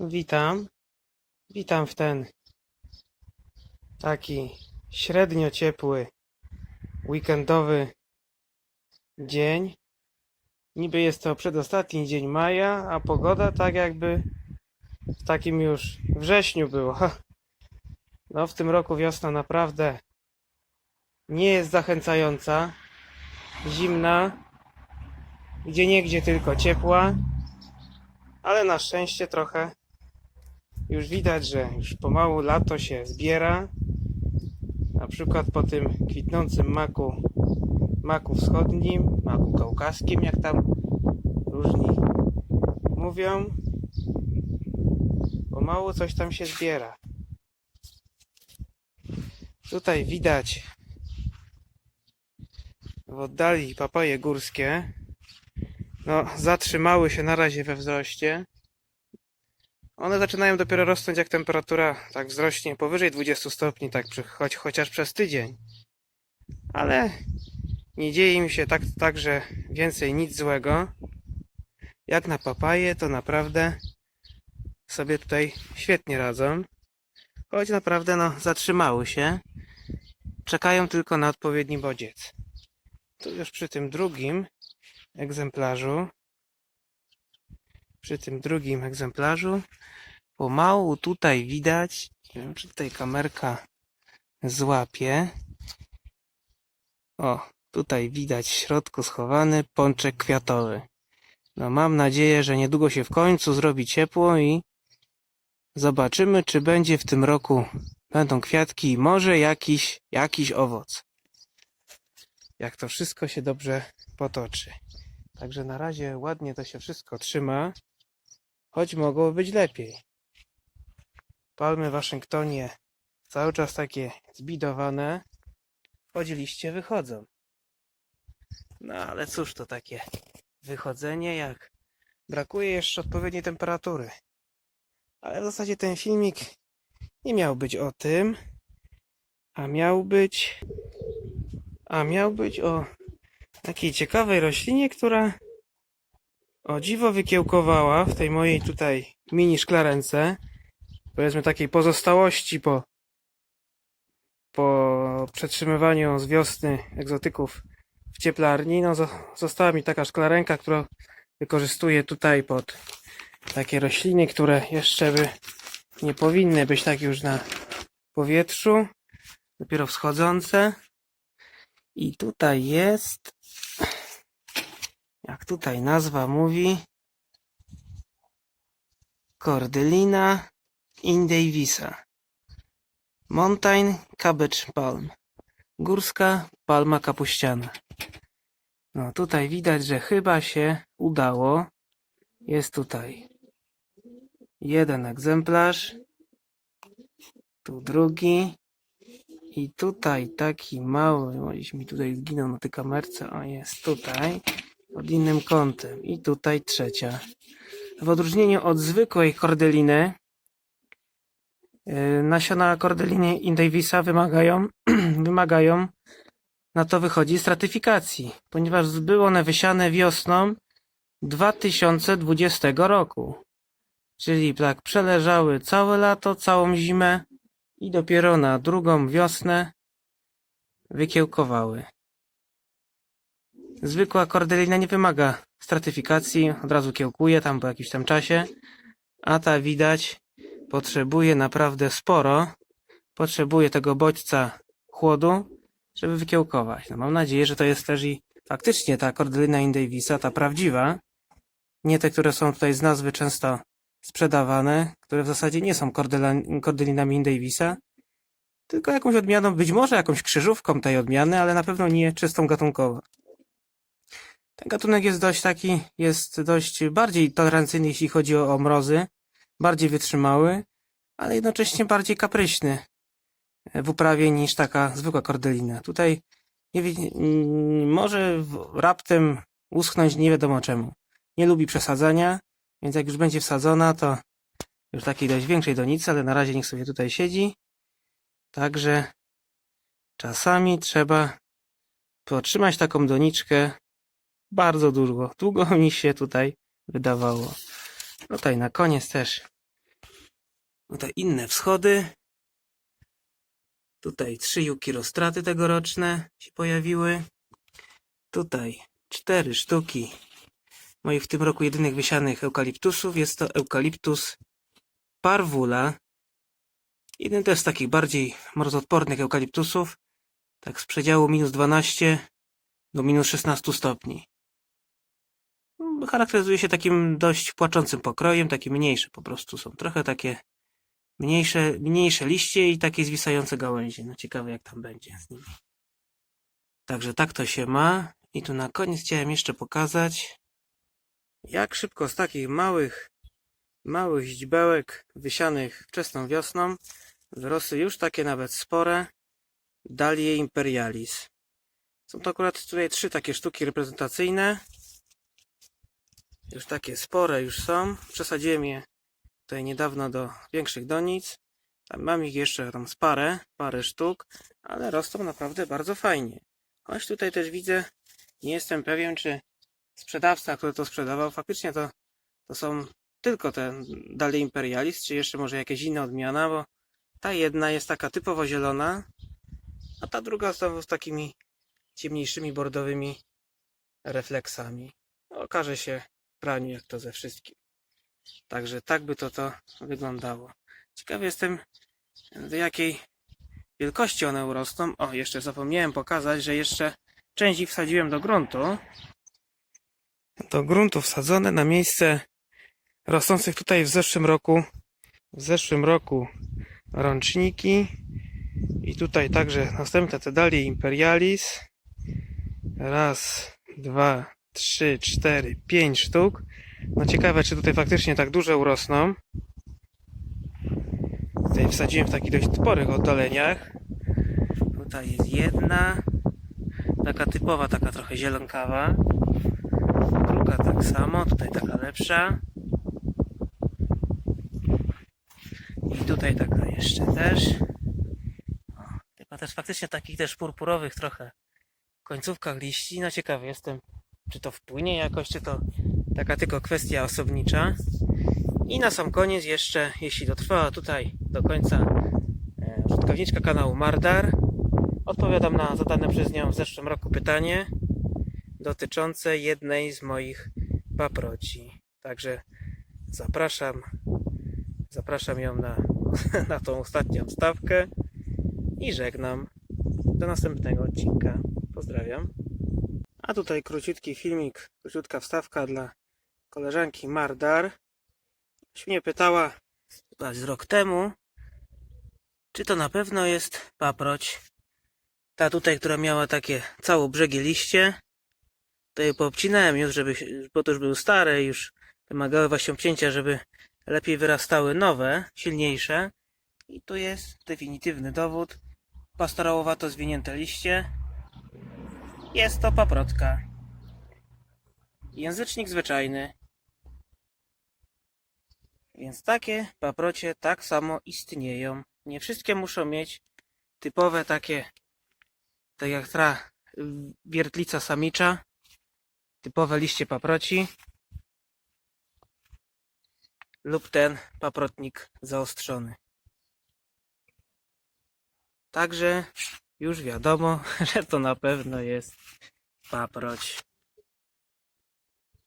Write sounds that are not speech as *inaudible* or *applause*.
Witam. Witam w ten taki średnio ciepły, weekendowy dzień. Niby jest to przedostatni dzień maja, a pogoda tak jakby w takim już wrześniu było. *laughs* No w tym roku wiosna naprawdę nie jest zachęcająca. Zimna, gdzie niegdzie tylko ciepła, ale na szczęście trochę już widać, że już pomału lato się zbiera. Na przykład po tym kwitnącym maku, maku wschodnim, maku kaukaskim, jak tam różni mówią. Pomału coś tam się zbiera. Tutaj widać w oddali papaje górskie. No, zatrzymały się na razie we wzroście. One zaczynają dopiero rosnąć, jak temperatura tak wzrośnie powyżej 20 stopni, tak choć, chociaż przez tydzień. Ale nie dzieje im się tak, także więcej nic złego. Jak na papaje, to naprawdę sobie tutaj świetnie radzą. Choć naprawdę no, zatrzymały się. Czekają tylko na odpowiedni bodziec. Tu już przy tym drugim egzemplarzu przy tym drugim egzemplarzu pomału tutaj widać, nie wiem czy tutaj kamerka złapie. O, tutaj widać w środku schowany pączek kwiatowy. No mam nadzieję, że niedługo się w końcu zrobi ciepło i zobaczymy, czy będzie w tym roku będą kwiatki i może jakiś, jakiś owoc. Jak to wszystko się dobrze potoczy. Także na razie ładnie to się wszystko trzyma, choć mogło być lepiej. Palmy w Waszyngtonie cały czas takie zbidowane, choć liście wychodzą. No ale cóż to takie wychodzenie, jak brakuje jeszcze odpowiedniej temperatury. Ale w zasadzie ten filmik nie miał być o tym, a miał być, a miał być o takiej ciekawej roślinie, która o dziwo wykiełkowała w tej mojej tutaj mini szklarence. Powiedzmy takiej pozostałości po, po przetrzymywaniu z wiosny egzotyków w cieplarni. No, zo- została mi taka szklarenka, którą wykorzystuję tutaj pod takie rośliny, które jeszcze by nie powinny być tak już na powietrzu. Dopiero wschodzące. I tutaj jest jak tutaj nazwa mówi, Cordylina indivisa. Mountain Cabbage Palm. Górska palma kapuściana. No tutaj widać, że chyba się udało. Jest tutaj jeden egzemplarz. Tu drugi. I tutaj taki mały, gdzieś mi tutaj zginął na tej kamerce, o jest tutaj pod innym kątem. I tutaj trzecia. W odróżnieniu od zwykłej kordeliny, yy, nasiona kordeliny Indavisa wymagają, *clears throat* wymagają, na to wychodzi, stratyfikacji, ponieważ były one wysiane wiosną 2020 roku. Czyli tak przeleżały całe lato, całą zimę i dopiero na drugą wiosnę wykiełkowały. Zwykła kordelina nie wymaga stratyfikacji, od razu kiełkuje tam po jakimś tam czasie, a ta widać potrzebuje naprawdę sporo, potrzebuje tego bodźca chłodu, żeby wykiełkować. No mam nadzieję, że to jest też i faktycznie ta kordelina Indavisa, ta prawdziwa, nie te, które są tutaj z nazwy często sprzedawane, które w zasadzie nie są kordelinami Indavisa, tylko jakąś odmianą, być może jakąś krzyżówką tej odmiany, ale na pewno nie czystą gatunkową. Ten gatunek jest dość taki, jest dość bardziej tolerancyjny, jeśli chodzi o, mrozy, bardziej wytrzymały, ale jednocześnie bardziej kapryśny w uprawie niż taka zwykła kordelina. Tutaj nie, mm, może raptem uschnąć nie wiadomo czemu. Nie lubi przesadzania, więc jak już będzie wsadzona, to już takiej dość większej donicy, ale na razie niech sobie tutaj siedzi. Także czasami trzeba potrzymać taką doniczkę bardzo długo. Długo *laughs* mi się tutaj wydawało. No Tutaj na koniec też Tutaj inne wschody. Tutaj trzy juki rostraty tegoroczne się pojawiły. Tutaj cztery sztuki moich w tym roku jedynych wysianych eukaliptusów. Jest to eukaliptus parvula. Jeden jest z takich bardziej mrozoodpornych eukaliptusów. Tak z przedziału minus 12 do minus 16 stopni. Charakteryzuje się takim dość płaczącym pokrojem, takie mniejsze po prostu są. Trochę takie mniejsze, mniejsze liście i takie zwisające gałęzie. No ciekawe jak tam będzie z nimi. Także tak to się ma. I tu na koniec chciałem jeszcze pokazać, jak szybko z takich małych, małych źdźbełek wysianych wczesną wiosną wyrosły już takie nawet spore Dalie Imperialis. Są to akurat tutaj trzy takie sztuki reprezentacyjne. Już takie spore już są. Przesadziłem je tutaj niedawno do większych donic. Tam mam ich jeszcze tam z parę, parę sztuk, ale rosną naprawdę bardzo fajnie. Choć tutaj też widzę, nie jestem pewien, czy sprzedawca, który to sprzedawał, faktycznie to, to są tylko te Dalie Imperialis, czy jeszcze może jakaś inna odmiana, bo ta jedna jest taka typowo zielona, a ta druga znowu z takimi ciemniejszymi bordowymi refleksami. Okaże się praniu, jak to ze wszystkim. Także tak by to to wyglądało. Ciekawy jestem, do jakiej wielkości one urosną. O, jeszcze zapomniałem pokazać, że jeszcze część ich wsadziłem do gruntu. Do gruntu wsadzone na miejsce rosnących tutaj w zeszłym roku w zeszłym roku rączniki i tutaj także następne te dalie Imperialis. Raz, dwa, trzy, cztery, pięć sztuk. No ciekawe, czy tutaj faktycznie tak duże urosną. Tutaj wsadziłem w takich dość sporych oddaleniach. Tutaj jest jedna. Taka typowa, taka trochę zielonkawa. Druga tak samo, tutaj taka lepsza. I tutaj taka jeszcze też. O, Chyba też faktycznie takich też purpurowych trochę końcówkach liści. No ciekawy jestem, czy to wpłynie jakoś, czy to taka tylko kwestia osobnicza. I na sam koniec jeszcze, jeśli dotrwała tutaj do końca e, użytkowniczka kanału Mardar, odpowiadam na zadane przez nią w zeszłym roku pytanie dotyczące jednej z moich paproci. Także zapraszam, zapraszam ją na, *laughs* na tą ostatnią stawkę i żegnam. Do następnego odcinka. Pozdrawiam. A tutaj króciutki filmik, króciutka wstawka dla koleżanki Mardar. Się mnie pytała chyba z rok temu, czy to na pewno jest paproć. Ta tutaj, która miała takie całobrzegi liście, to je poobcinałem już, żeby, bo to już były stare, już wymagały właśnie obcięcia, żeby lepiej wyrastały nowe, silniejsze. I tu jest definitywny dowód. Pastorołowato zwinięte liście. Jest to paprotka. Języcznik zwyczajny. Więc takie paprocie tak samo istnieją. Nie wszystkie muszą mieć typowe takie, tak jak ta wiertlica samicza, typowe liście paproci lub ten paprotnik zaostrzony. Także już wiadomo, *laughs* że to na pewno jest paproć.